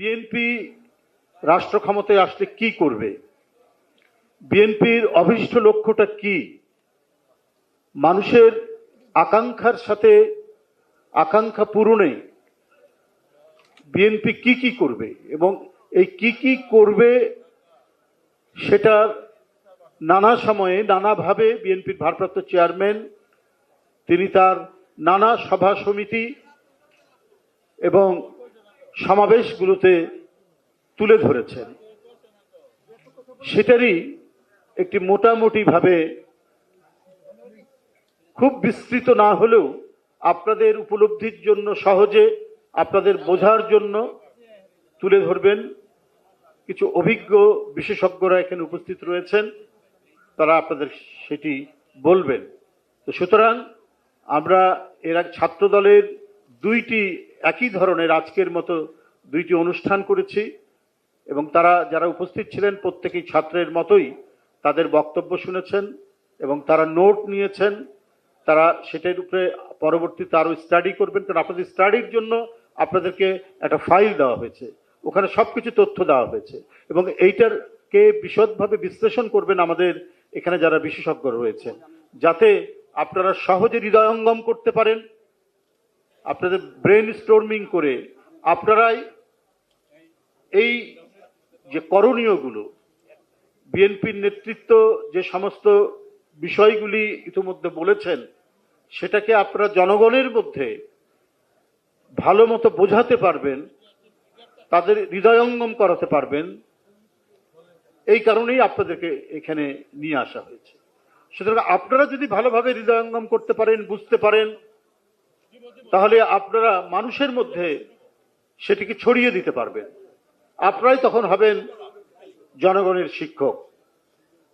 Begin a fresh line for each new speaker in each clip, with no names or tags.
BNP রাষ্ট্র ক্ষমতায় আসলে কি করবে? বিএনপির অভীষ্ট লক্ষ্যটা কি? মানুষের আকাঙ্ক্ষার সাথে আকাঙ্ক্ষা পূরণে বিএনপি কি কি করবে এবং এই কি কি করবে সেটা নানা সময়ে নানাভাবে বিএনপির ভারপ্রাপ্ত চেয়ারম্যান, তিনি তার নানা সভা সমিতি এবং সমাবেশগুলোতে তুলে ধরেছেন। সেটারই একটি মোটামুটিভাবে খুব বিস্তৃত না হলেও আপনাদের উপলব্ধির জন্য সহজে আপনাদের বোঝার জন্য তুলে ধরবেন। কিছু অভিজ্ঞ বিশেষজ্ঞরা এখানে উপস্থিত রয়েছেন, তারা আপনাদের সেটি বলবেন। তো সুতরাং আমরা এর আগে ছাত্র দলের দুইটি একই ধরনের আজকের মতো দুইটি অনুষ্ঠান করেছি এবং তারা যারা উপস্থিত ছিলেন প্রত্যেকেই ছাত্রের মতোই তাদের বক্তব্য শুনেছেন এবং তারা নোট নিয়েছেন। তারা সেটার উপরে পরবর্তীতে আরও স্টাডি করবেন। কারণ আপনাদের স্টাডির জন্য আপনাদেরকে একটা ফাইল দেওয়া হয়েছে। ওখানে সব কিছু তথ্য দেওয়া হয়েছে। এবং এইটারকে বিশদভাবে বিশ্লেষণ করবেন আমাদের এখানে যারা বিশেষজ্ঞ রয়েছেন। যাতে আপনারা সহজে হৃদয়ঙ্গম করতে পারেন। আপনাদের ব্রেন স্টোর্মিং করে আপনারাই এই যে করণীয়গুলো, বিএনপির নেতৃত্ব যে সমস্ত বিষয়গুলি ইতিমধ্যে বলেছেন, সেটাকে আপনারা জনগণের মধ্যে ভালো মতো বোঝাতে পারবেন, তাদের হৃদয়ঙ্গম করাতে পারবেন, এই কারণেই আপনাদেরকে এখানে নিয়ে আসা হয়েছে। সুতরাং আপনারা যদি ভালোভাবে হৃদয়ঙ্গম করতে পারেন, বুঝতে পারেন তাহলে আপনারা মানুষের মধ্যে সেটিকে ছড়িয়ে দিতে পারবেন। আপনারাই তখন হবেন জনগণের শিক্ষক।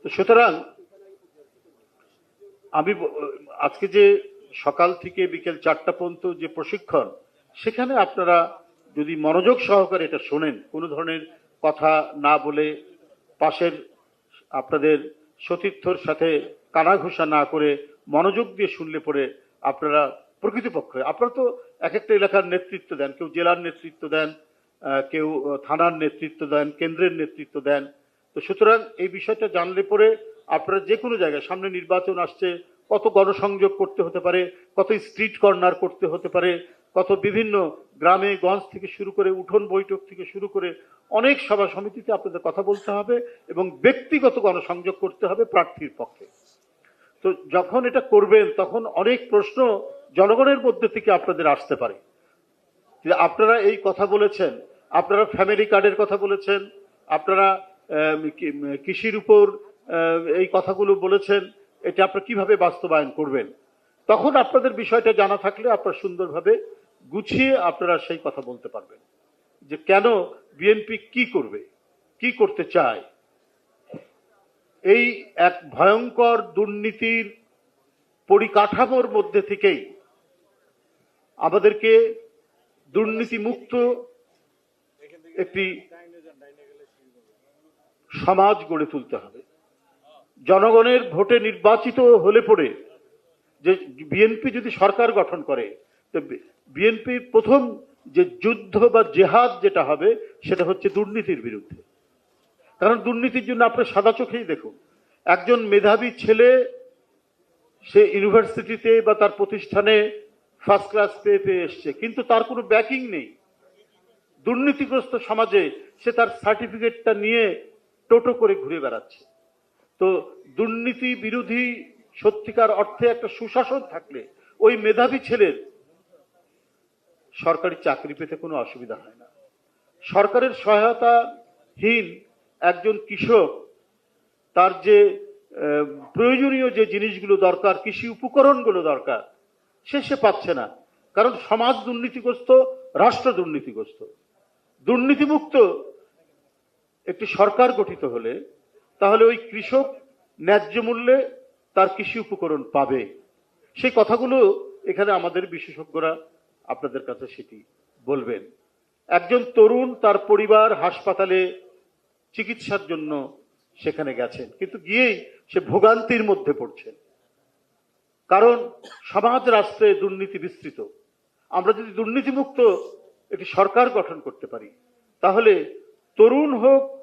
সুতরাং আমি আজকে যে সকাল থেকে বিকেল চারটা পর্যন্ত যে প্রশিক্ষণ, সেখানে আপনারা যদি মনোযোগ সহকারে এটা শোনেন, কোনো ধরনের কথা না বলে পাশের আপনাদের সতীর্থর সাথে কানাঘুষা না করে মনোযোগ দিয়ে শুনলে পরে আপনারা প্রকৃতপক্ষে। আপনারা তো এক একটা এলাকার নেতৃত্ব দেন, কেউ জেলার নেতৃত্ব দেন কেউ থানার নেতৃত্ব দেন, কেন্দ্রের নেতৃত্ব দেন। তো সুতরাং এই বিষয়টা জানলে পরে আপনারা যে কোনো জায়গায় সামনে নির্বাচন আসছে, কত গণসংযোগ করতে হতে পারে, কত স্ট্রিট কর্নার করতে হতে পারে, কত বিভিন্ন গ্রামে গঞ্জ থেকে শুরু করে উঠোন বৈঠক থেকে শুরু করে অনেক সভা সমিতিতে আপনাদের কথা বলতে হবে এবং ব্যক্তিগত গণসংযোগ করতে হবে প্রার্থীর পক্ষে। তো যখন এটা করবেন, তখন অনেক প্রশ্ন জনগণের মধ্যে থেকে আপনাদের আসতে পারে। যে আপনারা এই কথা বলেছেন, আপনারা ফ্যামিলি কার্ডের কথা বলেছেন, আপনারা কৃষির উপর এই কথাগুলো বলেছেন, এটা আপনারা কীভাবে বাস্তবায়ন করবেন? তখন আপনাদের বিষয়টা জানা থাকলে আপনারা সুন্দরভাবে গুছিয়ে আপনারা সেই কথা বলতে পারবেন। যে কেন বিএনপি কি করবে, কি করতে চায়? এই এক ভয়ঙ্কর দুর্নীতির পরিকাঠামোর মধ্যে থেকেই আমাদেরকে দুর্নীতি মুক্ত একটি সমাজ গড়ে তুলতে হবে। জনগণের ভোটে নির্বাচিত হলে পরে যে বিএনপি যদি সরকার গঠন করে, তো বিএনপির প্রথম যে যুদ্ধ বা জেহাদ যেটা হবে, সেটা হচ্ছে দুর্নীতির বিরুদ্ধে। কারণ দুর্নীতির জন্য আপনি সাদা চোখেই দেখুন। একজন মেধাবী ছেলে সে ইউনিভার্সিটিতে বা তার প্রতিষ্ঠানে ফার্স্ট ক্লাস পেয়ে পেয়ে এসছে। কিন্তু তার কোনো ব্যাকিং নেই। দুর্নীতিগ্রস্ত সমাজে সে তার সার্টিফিকেটটা নিয়ে টোটো করে ঘুরে বেড়াচ্ছে। তো দুর্নীতি বিরোধী সত্যিকার অর্থে একটা সুশাসন থাকলে ওই মেধাবী ছেলের সরকারি চাকরি পেতে কোনো অসুবিধা হয় না। সরকারের সহায়তাহীন একজন কৃষক, তার যে প্রয়োজনীয় যে জিনিসগুলো দরকার, কৃষি উপকরণগুলো দরকার সে সে পাচ্ছে না। কারণ সমাজ দুর্নীতিগ্রস্ত, রাষ্ট্র দুর্নীতিগ্রস্ত। দুর্নীতিমুক্ত একটি সরকার গঠিত হলে তাহলে ওই কৃষক ন্যায্য মূল্যে তার কৃষি উপকরণ পাবে। সেই কথাগুলো এখানে আমাদের বিশেষজ্ঞরা আপনাদের কাছে সেটি বলবেন। একজন তরুণ তার পরিবার হাসপাতালে চিকিৎসার জন্য সেখানে গেছেন, কিন্তু গিয়েই সে ভোগান্তির মধ্যে পড়ছেন। কারণ সমাজ রাষ্ট্রে দুর্নীতি বিস্তৃত। আমরা যদি দুর্নীতিমুক্ত একটি সরকার গঠন করতে পারি, তাহলে তরুণ হোক,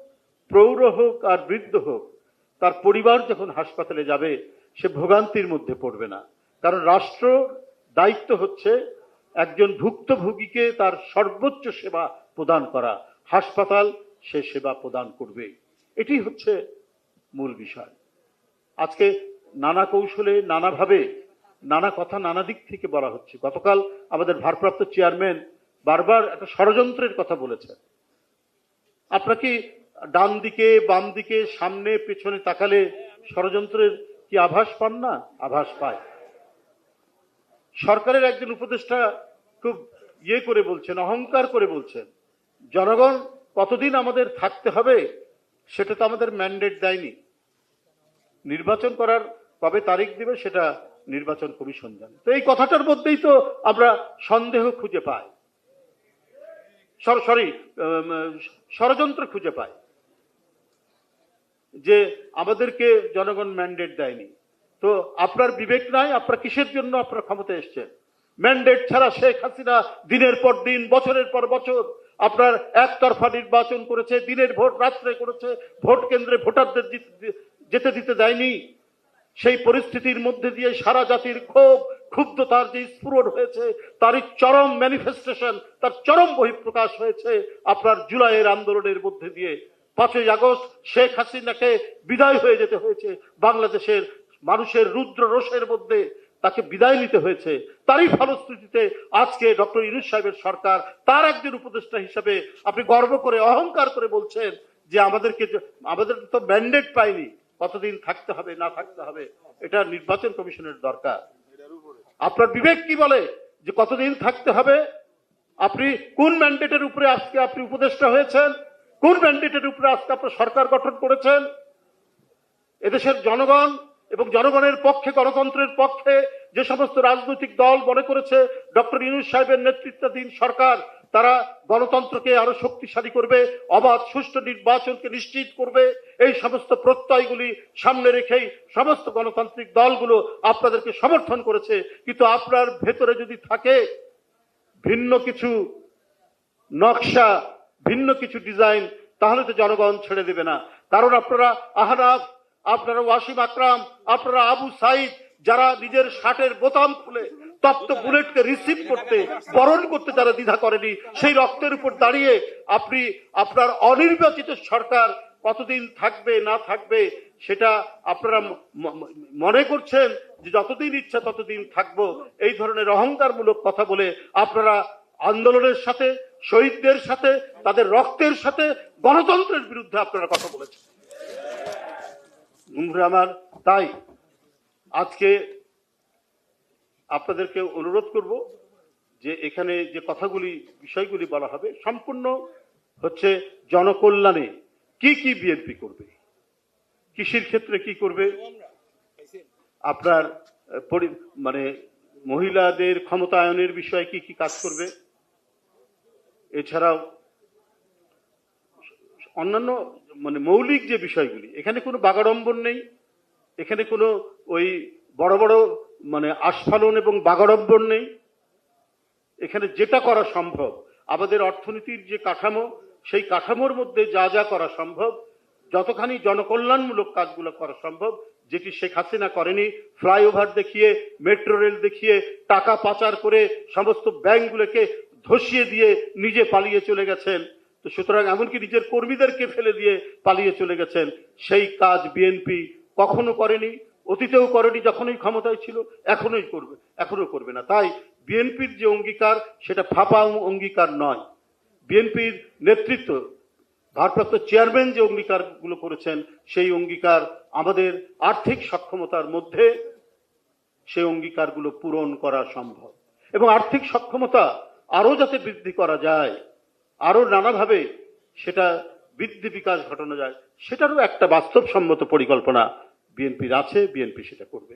প্রৌঢ় হোক আর বৃদ্ধ হোক, তার পরিবার যখন হাসপাতালে যাবে, সে ভোগান্তির মধ্যে পড়বে না। কারণ রাষ্ট্র দায়িত্ব হচ্ছে একজন ভুক্তভোগীকে তার সর্বোচ্চ সেবা প্রদান করা। হাসপাতাল সে সেবা প্রদান করবে। এটি হচ্ছে মূল বিষয়। আজকে নানা কৌশলে, নানাভাবে, নানা কথা নানা দিক থেকে বলা হচ্ছে। গতকাল আমাদের ভারপ্রাপ্ত চেয়ারম্যান বারবার একটা ষড়যন্ত্রের কথা বলেছেন। আপনার কি ডান দিকে, বাম দিকে, সামনে, পেছনে তাকালে ষড়যন্ত্রের কি আভাস পান না? আভাস পায়। সরকারের একজন উপদেষ্টা খুব ইয়ে করে বলছেন, অহংকার করে বলছেন, জনগণ কতদিন আমাদের থাকতে হবে? সেটা তো আমাদের ম্যান্ডেট দেয়নি। নির্বাচন করার কবে তারিখ দিবে সেটা নির্বাচন কমিশন জানে। তো এই কথাটার মধ্যেই তো আমরা সন্দেহ খুঁজে পাই। সরি ষড়যন্ত্র খুঁজে পাই। যে আমাদেরকে জনগণ ম্যান্ডেট দেয়নি। তো আপনার বিবেক নাই, আপনার কিসের জন্য আপনার ক্ষমতা এসছেন? ম্যান্ডেট ছাড়া শেখ হাসিনা দিনের পর দিন, বছরের পর বছর আপনার একতরফা নির্বাচন করেছে, দিনের ভোট রাত্রে করেছে, ভোট কেন্দ্রে ভোটারদের যেতে দিতে দেয়নি। সেই পরিস্থিতির মধ্যে দিয়ে সারা জাতির ক্ষোভ, ক্ষুব্ধতার যে স্ফুরণ হয়েছে, তারই চরম ম্যানিফেস্টেশন তার চরম বহিঃপ্রকাশ হয়েছে আপনার জুলাইয়ের আন্দোলনের মধ্যে দিয়ে। পাঁচই আগস্ট শেখ হাসিনাকে বিদায় হয়ে যেতে হয়েছে বাংলাদেশের মানুষের রুদ্র রোষের মধ্যে। তাকে বিদায় নিতে হয়েছে। তারই ফলশ্রুতিতে আজকে ডক্টর ইনুস সাহেবের সরকার তার একজন উপদেষ্টা হিসাবে আপনি গর্ব করে, অহংকার করে বলছেন যে আমাদেরকে আমাদের তো ম্যান্ডেট পাইনি কতদিন থাকতে হবে, না থাকতে হবে, এটা নির্বাচন কমিশনের দরকার। আপনার বিবেক কি বলে যে কতদিন থাকতে হবে? আপনি কোন ম্যান্ডেটের উপরে আজকে আপনি উপদেষ্টা হয়েছেন? কোন ম্যান্ডেটের উপরে আজকে আপনার সরকার গঠন করেছেন? এদেশের জনগণ এবং জনগণের পক্ষে, গণতন্ত্রের পক্ষে যে সমস্ত রাজনৈতিক দল মনে করেছে, ডক্টর ইউনুস সাহেবের নেতৃত্বাধীন সরকার তারা গণতন্ত্রকে আরও শক্তিশালী করবে, অবাধ, সুষ্ঠু নির্বাচনকে নিশ্চিত করবে। এই সমস্ত প্রত্যয়গুলি সামনে রেখেই সমস্ত গণতান্ত্রিক দলগুলো আপনাদেরকে সমর্থন করেছে। কিন্তু আপনার ভেতরে যদি থাকে ভিন্ন কিছু নকশা, ভিন্ন কিছু ডিজাইন, তাহলে তো জনগণ ছেড়ে দেবে না। কারণ আপনারা আহনাফ, আপনারা ওয়াসিম আকরাম, আপনারা আবু সাইদ যারা নিজের শার্টের বোতাম খুলে তপ্ত বুলেটকে রিসিভ করতে, বরণ করতে যারা দ্বিধা করেনি, সেই রক্তের উপর দাঁড়িয়ে আপনি আপনার অনির্বাচিত সরকার কতদিন থাকবে, না থাকবে, সেটা আপনারা মনে করছেন যে যতদিন ইচ্ছা ততদিন থাকব। এই ধরনের অহংকারমূলক কথা বলে আপনারা আন্দোলনের সাথে, শহীদদের সাথে, তাদের রক্তের সাথে, গণতন্ত্রের বিরুদ্ধে আপনারা কথা বলেছেন। আমার, তাই আজকে আপনাদেরকে অনুরোধ করব যে এখানে যে কথাগুলি, বিষয়গুলি বলা হবে, সম্পূর্ণ হচ্ছে জনকল্যাণে কি কি বিএনপি করবে? কৃষির ক্ষেত্রে কি করবে? আপনার মানে মহিলাদের ক্ষমতায়নের বিষয়ে কি কি কাজ করবে? এছাড়াও অন্যান্য মানে মৌলিক যে বিষয়গুলি, এখানে কোনো বাগাড়ম্বর নেই, এখানে কোনো ওই বড় বড় মানে আস্ফালন এবং বাগাড়ম্বর নেই। এখানে যেটা করা সম্ভব, আমাদের অর্থনীতির যে কাঠামো, সেই কাঠামোর মধ্যে যা যা করা সম্ভব, যতখানি জনকল্যাণমূলক কাজগুলো করা সম্ভব, যেটি শেখ হাসিনা করেনি, ফ্লাইওভার দেখিয়ে, মেট্রো রেল দেখিয়ে, টাকা পাচার করে সমস্ত ব্যাংকগুলোকে ধসিয়ে দিয়ে নিজে পালিয়ে চলে গেছেন। তো সুতরাং এমনকি নিজের কর্মীদেরকে ফেলে দিয়ে পালিয়ে চলে গেছেন। সেই কাজ বিএনপি কখনো করেনি। অতীতেও করেনি, যখনই ক্ষমতায় ছিল, এখনোই করবে, এখনও করবে না। তাই বিএনপির যে অঙ্গীকার, সেটা ফাঁপা অঙ্গীকার নয়। বিএনপির নেতৃত্ব, ভারপ্রাপ্ত চেয়ারম্যান যে অঙ্গীকারগুলো করেছেন, সেই অঙ্গীকার আমাদের আর্থিক সক্ষমতার মধ্যে সেই অঙ্গীকারগুলো পূরণ করা সম্ভব। এবং আর্থিক সক্ষমতা আরও যাতে বৃদ্ধি করা যায় আরও নানাভাবে সেটা বৃদ্ধি বিকাশ ঘটানো যায়, সেটারও একটা বাস্তবসম্মত পরিকল্পনা বিএনপির আছে বিএনপি সেটা করবে।